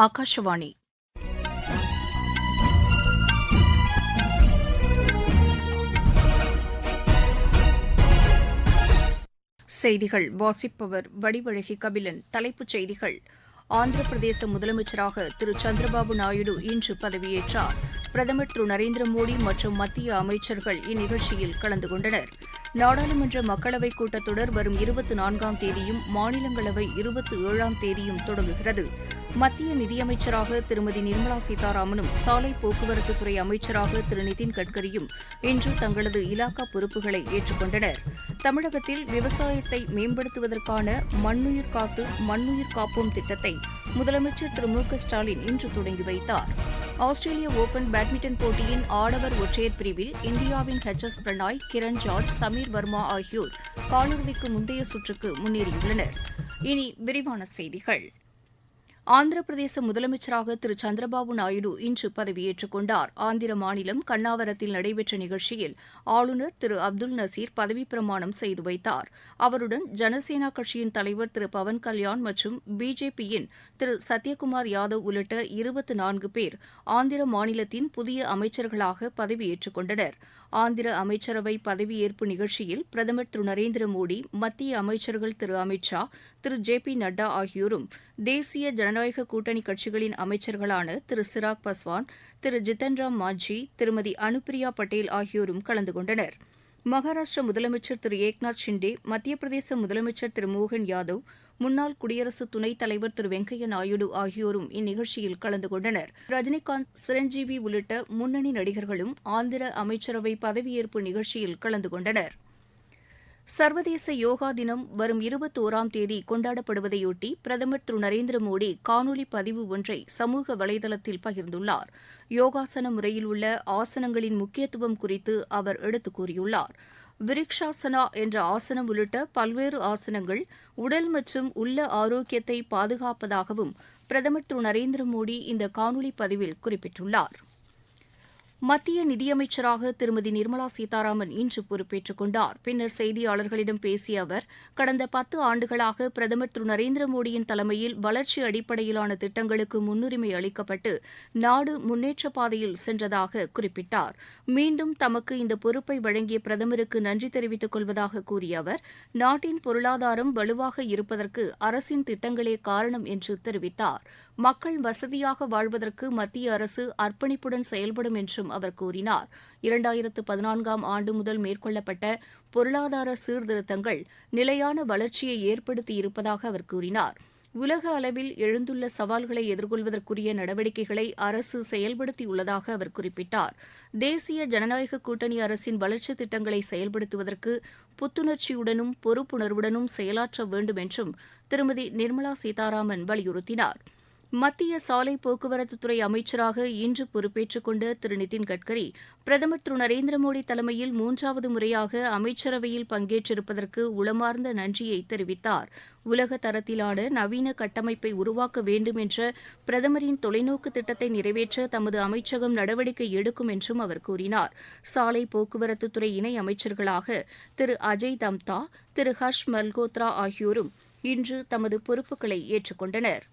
ஆகாஷவாணி செய்திகள். வாசிப்பவர் வடிவழகி கபிலன். தலைப்புச் செய்திகள். ஆந்திர பிரதேச முதலமைச்சராக திரு. சந்திரபாபு நாயுடு இன்று பதவியேற்றார். பிரதமர் திரு. நரேந்திர மோடி மற்றும் மத்திய அமைச்சர்கள் இந்நிகழ்ச்சியில் கலந்து கொண்டனர். நாடாளுமன்ற மக்களவைக் கூட்டத்தொடர் வரும் இருபத்தி நான்காம் தேதியும் மாநிலங்களவை இருபத்தி ஏழாம் தேதியும் தொடங்குகிறது. மத்திய நிதியமைச்சராக திருமதி நிர்மலா சீதாராமனும் சாலை போக்குவரத்துத்துறை அமைச்சராக திரு நிதின் கட்கரியும் இன்று தங்களது இலாக்கா பொறுப்புகளை ஏற்றுக்கொண்டனர். தமிழகத்தில் விவசாயத்தை மேம்படுத்துவதற்கான மண்ணுயிர் காத்து மண்ணுயிர் காப்போம் திட்டத்தை முதலமைச்சர் திரு மு க ஸ்டாலின் இன்று தொடங்கி வைத்தார். ஆஸ்திரேலிய ஓபன் பேட்மிண்டன் போட்டியின் ஆடவர் ஒற்றையர் பிரிவில் இந்தியாவின் H S Prannoy Kiran George Sameer Verma ஆகியோர் காலிறுதிக்கு முந்தைய சுற்றுக்கு முன்னேறியுள்ளனர். இனி விரிவான செய்திகள். ஆந்திர பிரதேச முதலமைச்சராக திரு சந்திரபாபு நாயுடு இன்று பதவியேற்றுக் கொண்டார். ஆந்திர மாநிலம் கண்ணாவரத்தில் நடைபெற்ற நிகழ்ச்சியில் ஆளுநர் திரு அப்துல் நசீர் பதவிப்பிரமாணம் செய்து வைத்தார். அவருடன் ஜனசேனா கட்சியின் தலைவர் திரு பவன் கல்யாண் மற்றும் பிஜேபியின் திரு சத்யகுமார் யாதவ் உள்ளிட்ட இருபத்தி நான்கு பேர் ஆந்திர மாநிலத்தின் புதிய அமைச்சர்களாக பதவியேற்றுக் கொண்டனர். ஆந்திர அமைச்சரவை பதவியேற்பு நிகழ்ச்சியில் பிரதமர் திரு நரேந்திர மோடி மத்திய அமைச்சர்கள் திரு அமித் ஷா திரு ஜே பி நட்டா ஆகியோரும் தேசிய ஜனநாயக கூட்டணி கட்சிகளின் அமைச்சர்களான திரு சிராக் பஸ்வான் திரு ஜித்தன்ராம் மாஞ்சி திருமதி அனுப்பிரியா பட்டேல் ஆகியோரும் கலந்து கொண்டனர். மகாராஷ்டிர முதலமைச்சர் திரு ஏக்நாத் ஷிண்டே மத்திய பிரதேச முதலமைச்சர் திரு மோகன் யாதவ் முன்னாள் குடியரசு துணைத் தலைவர் திரு வெங்கையா நாயுடு ஆகியோரும் இந்நிகழ்ச்சியில் கலந்து கொண்டனர். ரஜினிகாந்த் சிரஞ்சீவி உள்ளிட்ட முன்னணி நடிகர்களும் ஆந்திர அமைச்சரவை பதவியேற்பு நிகழ்ச்சியில் கலந்து கொண்டனர். சர்வதேச யோகா தினம் வரும் இருபத்தோராம் தேதி கொண்டாடப்படுவதையொட்டி பிரதமர் திரு நரேந்திர மோடி காணொலி பதிவு ஒன்றை சமூக வலைதளத்தில் பகிர்ந்துள்ளார். யோகாசன முறையில் உள்ள ஆசனங்களின் முக்கியத்துவம் குறித்து அவர் எடுத்துக் கூறியுள்ளார். விரிக்ஷாசனா என்ற ஆசனம் உள்ளிட்ட பல்வேறு ஆசனங்கள் உடல் மற்றும் உள்ள ஆரோக்கியத்தை பாதுகாப்பதாகவும் பிரதமர் திரு நரேந்திர மோடி இந்த காணொலி பதிவில் குறிப்பிட்டுள்ளார். மத்திய நிதியமைச்சராக திருமதி நிர்மலா சீதாராமன் இன்று பொறுப்பேற்றுக் கொண்டார். பின்னர் செய்தியாளர்களிடம் பேசிய அவர் கடந்த பத்து ஆண்டுகளாக பிரதமர் திரு. நரேந்திர மோடியின் தலைமையில் வளர்ச்சி அடிப்படையிலான திட்டங்களுக்கு முன்னுரிமை அளிக்கப்பட்டு நாடு முன்னேற்ற பாதையில் சென்றதாக குறிப்பிட்டார். மீண்டும் தமக்கு இந்த பொறுப்பை வழங்கிய பிரதமருக்கு நன்றி தெரிவித்துக் கொள்வதாக கூறிய அவர் நாட்டின் பொருளாதாரம் வலுவாக இருப்பதற்கு அரசின் திட்டங்களே காரணம் என்று தெரிவித்தார். மக்கள் வசதியாக வாழ்வதற்கு மத்திய அரசு அர்ப்பணிப்புடன் செயல்படும் என்றும் அவர் கூறினார். இரண்டாயிரத்து பதினான்காம் ஆண்டு முதல் மேற்கொள்ளப்பட்ட பொருளாதார சீர்திருத்தங்கள் நிலையான வளர்ச்சியை ஏற்படுத்தி இருப்பதாக அவர் கூறினார். உலக அளவில் எழுந்துள்ள சவால்களை எதிர்கொள்வதற்குரிய நடவடிக்கைகளை அரசு செயல்படுத்தியுள்ளதாக அவர் குறிப்பிட்டார். தேசிய ஜனநாயக கூட்டணி அரசின் வளர்ச்சித் திட்டங்களை செயல்படுத்துவதற்கு புத்துணர்ச்சியுடனும் பொறுப்புணர்வுடனும் செயலாற்ற வேண்டும் என்றும் திருமதி நிர்மலா சீதாராமன் வலியுறுத்தினார். மத்திய சாலை போக்குவரத்துத்துறை அமைச்சராக இன்று பொறுப்பேற்றுக் கொண்ட திரு. நிதின் கட்கரி பிரதமர் திரு. நரேந்திர மோடி தலைமையில் மூன்றாவது முறையாக அமைச்சரவையில் பங்கேற்றிருப்பதற்கு உளமார்ந்த நன்றியை தெரிவித்தார். உலக தரத்திலான நவீன கட்டமைப்பை உருவாக்க வேண்டும் என்ற பிரதமரின் தொலைநோக்கு திட்டத்தை நிறைவேற்ற தமது அமைச்சகம் நடவடிக்கை எடுக்கும் என்றும் அவர் கூறினார். சாலை போக்குவரத்துத்துறை இணை அமைச்சர்களாக திரு. அஜய் தம்தா திரு. ஹர்ஷ் மல்கோத்ரா ஆகியோரும் இன்று தமது பொறுப்புகளை ஏற்றுக்கொண்டனர்.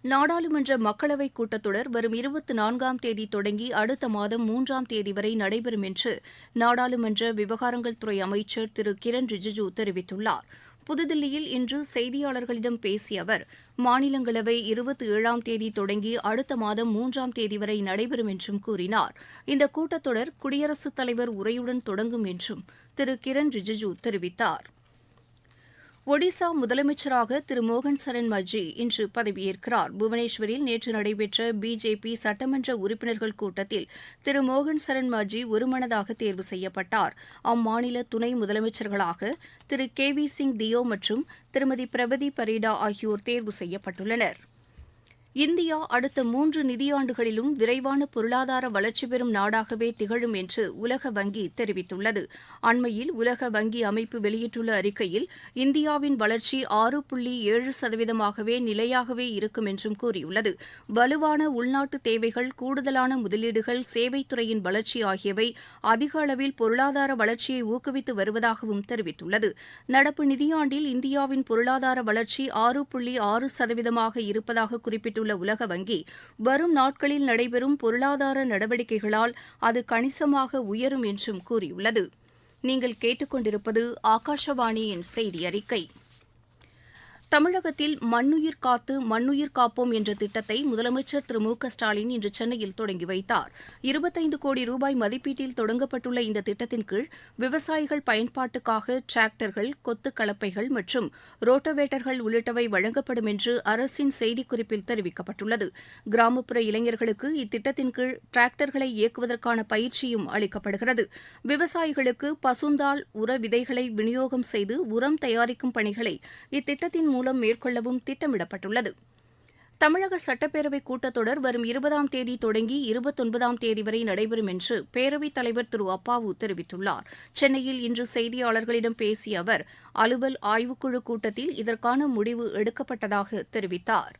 நாடாளுமன்ற மக்களவைக் கூட்டத்தொடர் வரும் இருபத்தி நான்காம் தேதி தொடங்கி அடுத்த மாதம் மூன்றாம் தேதி வரை நடைபெறும் என்று நாடாளுமன்ற விவகாரங்கள் துறை அமைச்சர் திரு கிரண் ரிஜிஜூ தெரிவித்துள்ளார். புதுதில்லியில் இன்று செய்தியாளர்களிடம் பேசிய அவர் மாநிலங்களவை இருபத்தி ஏழாம் தேதி தொடங்கி அடுத்த மாதம் மூன்றாம் தேதி வரை நடைபெறும் என்றும் கூறினார். இந்த கூட்டத்தொடர் குடியரசுத் தலைவர் உரையுடன் தொடங்கும் என்றும் திரு கிரண் ரிஜிஜூ தெரிவித்தார். ஒடிசா முதலமைச்சராக திரு மோகன் சரண் மஜ்ஜி இன்று பதவியேற்கிறார். புவனேஸ்வரில் நேற்று நடைபெற்ற பிஜேபி சட்டமன்ற உறுப்பினர்கள் கூட்டத்தில் திரு மோகன் சரண் மஜ்ஜி ஒருமனதாக தேர்வு செய்யப்பட்டார். அம்மாநில துணை முதலமைச்சர்களாக திரு கே வி சிங் தியோ மற்றும் திருமதி பிரபதி பரீடா ஆகியோர் தேர்வு செய்யப்பட்டுள்ளனா் இந்தியா அடுத்த மூன்று நிதியாண்டுகளிலும் விரைவான பொருளாதார வளர்ச்சி பெறும் நாடாகவே திகழும் என்று உலக வங்கி தெரிவித்துள்ளது. அண்மையில் உலக வங்கி அமைப்பு வெளியிட்டுள்ள அறிக்கையில் இந்தியாவின் வளர்ச்சி ஆறு புள்ளி ஏழு சதவீதமாகவே நிலையாகவே இருக்கும் என்றும் கூறியுள்ளது. வலுவான உள்நாட்டு தேவைகள் கூடுதலான முதலீடுகள் சேவைத்துறையின் வளர்ச்சி ஆகியவை அதிக அளவில் பொருளாதார வளர்ச்சியை ஊக்குவித்து வருவதாகவும் தெரிவித்துள்ளது. நடப்பு நிதியாண்டில் இந்தியாவின் பொருளாதார வளர்ச்சி ஆறு புள்ளி ஆறு சதவீதமாக இருப்பதாக குறிப்பிட்டு குறிப்பிட்டுள்ள உலக வங்கி வரும் நாட்களில் நடைபெறும் பொருளாதார நடவடிக்கைகளால் அது கணிசமாக உயரும் என்றும் கூறியுள்ளது. நீங்கள் கேட்டுக்கொண்டிருப்பது ஆகாஷவாணியின் செய்தி அறிக்கை தமிழகத்தில் மண்ணுயிர் காத்து மண்ணுயிர் காப்போம் என்ற திட்டத்தை முதலமைச்சர் திரு மு க ஸ்டாலின் இன்று சென்னையில் தொடங்கி வைத்தார். இருபத்தைந்து கோடி ரூபாய் மதிப்பீட்டில் தொடங்கப்பட்டுள்ள இந்த திட்டத்தின் கீழ் விவசாயிகள் பயன்பாட்டுக்காக டிராக்டர்கள் கொத்து கலப்பைகள் மற்றும் ரோட்டோவேட்டர்கள் உள்ளிட்டவை வழங்கப்படும் என்று அரசின் செய்திக்குறிப்பில் தெரிவிக்கப்பட்டுள்ளது. கிராமப்புற இளைஞர்களுக்கு இத்திட்டத்தின் கீழ் டிராக்டர்களை இயக்குவதற்கான பயிற்சியும் அளிக்கப்படுகிறது. விவசாயிகளுக்கு பசுந்தாள் உர விதைகளை விநியோகம் செய்து உரம் தயாரிக்கும் பணிகளை இத்திட்டத்தின் மூலம் மேற்கொள்ளவும் திட்டமிடப்பட்டுள்ளது. தமிழக சட்டப்பேரவை கூட்டத்தொடர் வரும் இருபதாம் தேதி தொடங்கி இருபத்தொன்பதாம் தேதி வரை நடைபெறும் என்று பேரவைத் தலைவர் திரு அப்பாவு தெரிவித்துள்ளார். சென்னையில் இன்று செய்தியாளர்களிடம் பேசிய அவர் அலுவல் ஆய்வுக்குழு கூட்டத்தில் இதற்கான முடிவு எடுக்கப்பட்டதாக தெரிவித்தார்.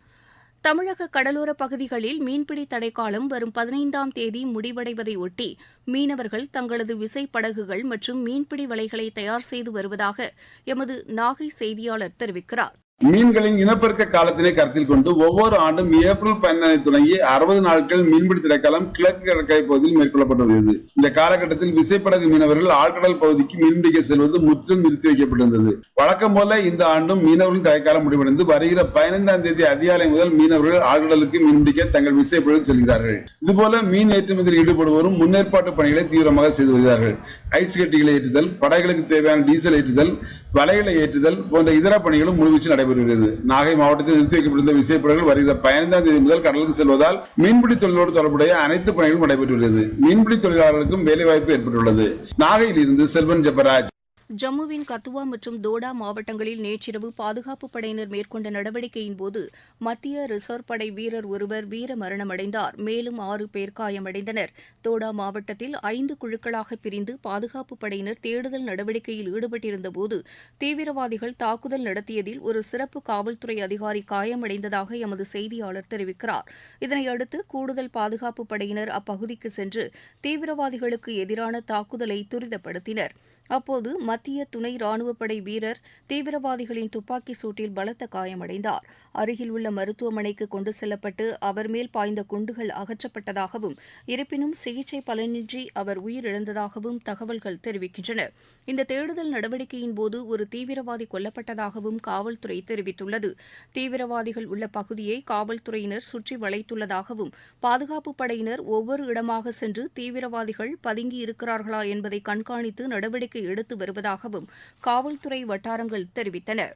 தமிழக கடலோர பகுதிகளில் மீன்பிடி தடைக்காலம் வரும் பதினைந்தாம் தேதி முடிவடைவதை ஒட்டி மீனவர்கள் தங்களது விசைப்படகுகள் மற்றும் மீன்பிடி வலைகளை தயார் செய்து வருவதாக எமது நாகை செய்தியாளர் தெரிவிக்கிறார். மீன்களின் இனப்பெருக்க காலத்தினை கருத்தில் கொண்டு ஒவ்வொரு ஆண்டும் ஏப்ரல் பதினைந்து தொடங்கி அறுபது நாட்கள் மீன்பிடி தடைக்காலம் கிழக்கு கடற்கரை பகுதியில் மேற்கொள்ளப்பட்டு வருகிறது. இந்த காலகட்டத்தில் விசைப்படகு மீனவர்கள் ஆழ்கடல் பகுதிக்கு மீன்பிடிக்க செல்வது முற்றிலும் நிறுத்தி வைக்கப்பட்டிருந்தது. வழக்கம் போல இந்த ஆண்டும் மீனவர்கள் தடைக்காலம் முடிவடைந்து வருகிற பதினைந்தாம் தேதி அதிகாலை முதல் மீனவர்கள் ஆழ்கடலுக்கு மீன்பிடிக்க தங்கள் விசைப்படகு செல்கிறார்கள். இதுபோல மீன் ஏற்றுமதியில் ஈடுபடுவோரும் முன்னேற்பாட்டு பணிகளை தீவிரமாக செய்து வருகிறார்கள். ஐஸ் கட்டிகளை ஏற்றுதல் படகுகளுக்கு தேவையான டீசல் ஏற்றுதல் வலைகளை ஏற்றுதல் போன்ற இதர பணிகளும் முழுவீச்சு நடைபெறுகிறது. நாகை மாவட்டத்தில் நிறுத்தி வைக்கப்பட்டிருந்த விசைப்படகுகள் வருகிற பதினைந்தாம் தேதி முதல் கடலுக்கு செல்வதால் மீன்பிடி தொழிலோடு தொடர்புடைய அனைத்து பணிகளும் நடைபெற்றுள்ளது. மீன்பிடி தொழிலாளர்களுக்கும் வேலைவாய்ப்பு ஏற்பட்டுள்ளது. நாகையில் இருந்து செல்வன் ஜெபராஜ். ஜம்முவின் கத்துவா மற்றும் தோடா மாவட்டங்களில் நேற்றிரவு பாதுகாப்பு படையினர் மேற்கொண்ட நடவடிக்கையின்போது மத்திய ரிசர்வ் படை வீரர் ஒருவர் வீர மரணமடைந்தார். மேலும் ஆறு பேர் காயமடைந்தனர். தோடா மாவட்டத்தில் ஐந்து குழுக்களாக பிரிந்து பாதுகாப்பு படையினர் தேடுதல் நடவடிக்கையில் ஈடுபட்டிருந்தபோது தீவிரவாதிகள் தாக்குதல் நடத்தியதில் ஒரு சிறப்பு காவல்துறை அதிகாரி காயமடைந்ததாக எமது செய்தியாளர் தெரிவிக்கிறார். இதனையடுத்து கூடுதல் பாதுகாப்பு படையினர் அப்பகுதிக்கு சென்று தீவிரவாதிகளுக்கு எதிரான தாக்குதலை துரிதப்படுத்தினர். அப்போது மத்திய துணை ராணுவப்படை வீரர் தீவிரவாதிகளின் துப்பாக்கி சூட்டில் பலத்த காயமடைந்தார். அருகில் உள்ள மருத்துவமனைக்கு கொண்டு செல்லப்பட்டு அவர் மேல் பாய்ந்த குண்டுகள் அகற்றப்பட்டதாகவும் இருப்பினும் சிகிச்சை பலனின்றி அவர் உயிரிழந்ததாகவும் தகவல்கள் தெரிவிக்கின்றன. இந்த தேடுதல் நடவடிக்கையின் போது ஒரு தீவிரவாதி கொல்லப்பட்டதாகவும் காவல்துறை தெரிவித்துள்ளது. தீவிரவாதிகள் உள்ள பகுதியை காவல்துறையினர் சுற்றி வளைத்துள்ளதாகவும் பாதுகாப்பு படையினர் ஒவ்வொரு இடமாக சென்று தீவிரவாதிகள் பதுங்கி இருக்கிறார்களா என்பதை கண்காணித்து நடவடிக்கை எடுத்து வருவதாகவும் காவல்துறை வட்டாரங்கள் தெரிவித்தன.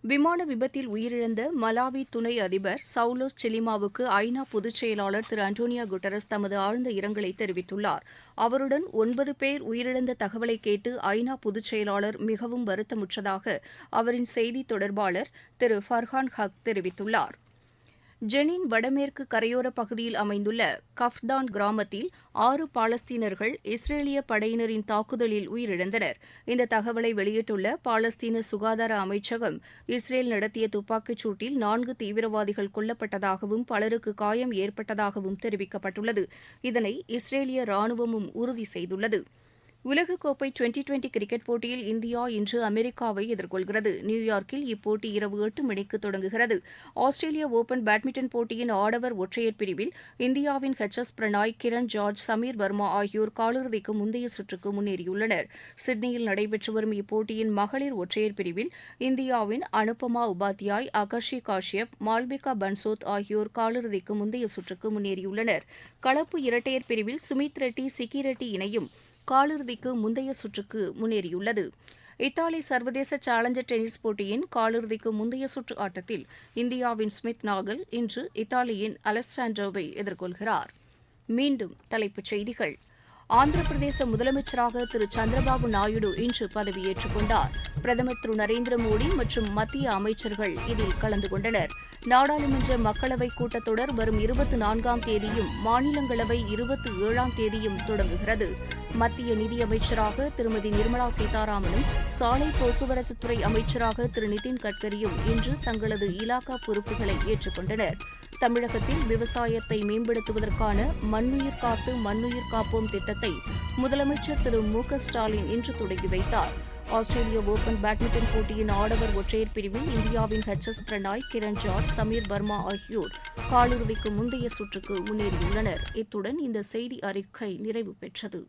விமான விபத்தில் உயிரிழந்த மலாவி துணை அதிபர் சவுலோஸ் செலிமாவுக்கு ஐநா பொதுச் செயலாளர் திரு அண்டோனியா குட்டரஸ் தமது ஆழ்ந்த இரங்கலை தெரிவித்துள்ளார். அவருடன் ஒன்பது பேர் உயிரிழந்த தகவலை கேட்டு ஐநா பொதுச் செயலாளர் மிகவும் வருத்தமுற்றதாக அவரின் செய்தி தொடர்பாளர் திரு ஃபர்ஹான் ஹக் தெரிவித்துள்ளார். ஜெனின் வடமேற்கு கரையோர பகுதியில் அமைந்துள்ள கஃப்தான் கிராமத்தில் ஆறு பாலஸ்தீனர்கள் இஸ்ரேலிய படையினரின் தாக்குதலில் உயிரிழந்தனர். இந்த தகவலை வெளியிட்டுள்ள பாலஸ்தீன சுகாதார அமைச்சகம் இஸ்ரேல் நடத்திய துப்பாக்கிச் சூட்டில் நான்கு தீவிரவாதிகள் கொல்லப்பட்டதாகவும் பலருக்கு காயம் ஏற்பட்டதாகவும் தெரிவிக்கப்பட்டுள்ளது. இதனை இஸ்ரேலிய ராணுவமும் உறுதி செய்துள்ளது. உலகக்கோப்பை டுவெண்டி டுவெண்டி கிரிக்கெட் போட்டியில் இந்தியா இன்று அமெரிக்காவை எதிர்கொள்கிறது. நியூயார்க்கில் இப்போட்டி இரவு எட்டு மணிக்கு தொடங்குகிறது. ஆஸ்திரேலிய ஓபன் பேட்மிண்டன் போட்டியின் ஆடவர் ஒற்றையர் பிரிவில் இந்தியாவின் H S Prannoy Kiran George Sameer Verma ஆகியோர் காலிறுதிக்கு முந்தைய சுற்றுக்கு முன்னேறியுள்ளனர். சிட்னியில் நடைபெற்று வரும் இப்போட்டியின் மகளிர் ஒற்றையர் பிரிவில் இந்தியாவின் அனுபமா உபாத்யாய் அகர்ஷி காஷ்யப் மால்பிகா பன்சோத் ஆகியோர் காலிறுதிக்கு முந்தைய சுற்றுக்கு முன்னேறியுள்ளனர். கலப்பு இரட்டையர் பிரிவில் சுமித் ரெட்டி சிக்கி ரெட்டி இணையும் காலிறுதிக்கு முந்தைய சுற்றுக்கு முன்னேறியுள்ளது. இத்தாலி சர்வதேச சேலஞ்சர் டென்னிஸ் போட்டியின் காலிறுதிக்கு முந்தைய சுற்று ஆட்டத்தில் இந்தியாவின் ஸ்மித் நாகல் இன்று இத்தாலியின் அலெஸ்டாண்டோவை எதிர்கொள்கிறார். மீண்டும் தலைப்புச் செய்திகள். ஆந்திர பிரதேச முதலமைச்சராக திரு சந்திரபாபு நாயுடு இன்று பதவியேற்றுக் கொண்டார். பிரதமர் திரு நரேந்திர மோடி மற்றும் மத்திய அமைச்சர்கள் இதில் கலந்து கொண்டனர். நாடாளுமன்ற மக்களவைக் கூட்டத்தொடர் வரும் இருபத்தி நான்காம் தேதியும் மாநிலங்களவை இருபத்தி ஏழாம் தேதியும் தொடங்குகிறது. மத்திய நிதியமைச்சராக திருமதி நிர்மலா சீதாராமனும் சாலை போக்குவரத்துத்துறை அமைச்சராக திரு நிதின் கட்கரியும் இன்று தங்களது இலாகா பொறுப்புகளை ஏற்றுக்கொண்டனர். தமிழகத்தில் விவசாயத்தை மேம்படுத்துவதற்கான மண்ணுயிர் காத்து மண்ணுயிர் காப்போம் திட்டத்தை முதலமைச்சர் திரு மு ஸ்டாலின் இன்று தொடங்கி வைத்தார். ஆஸ்திரேலிய ஓபன் பேட்மிண்டன் போட்டியின் ஆடவர் ஒற்றையர் பிரிவில் இந்தியாவின் H S Prannoy Kiran George Sameer Verma ஆகியோர் காலிறுதிக்கு முந்தைய சுற்றுக்கு முன்னேறியுள்ளனர். இத்துடன் இந்த செய்தி அறிக்கை நிறைவு பெற்றது.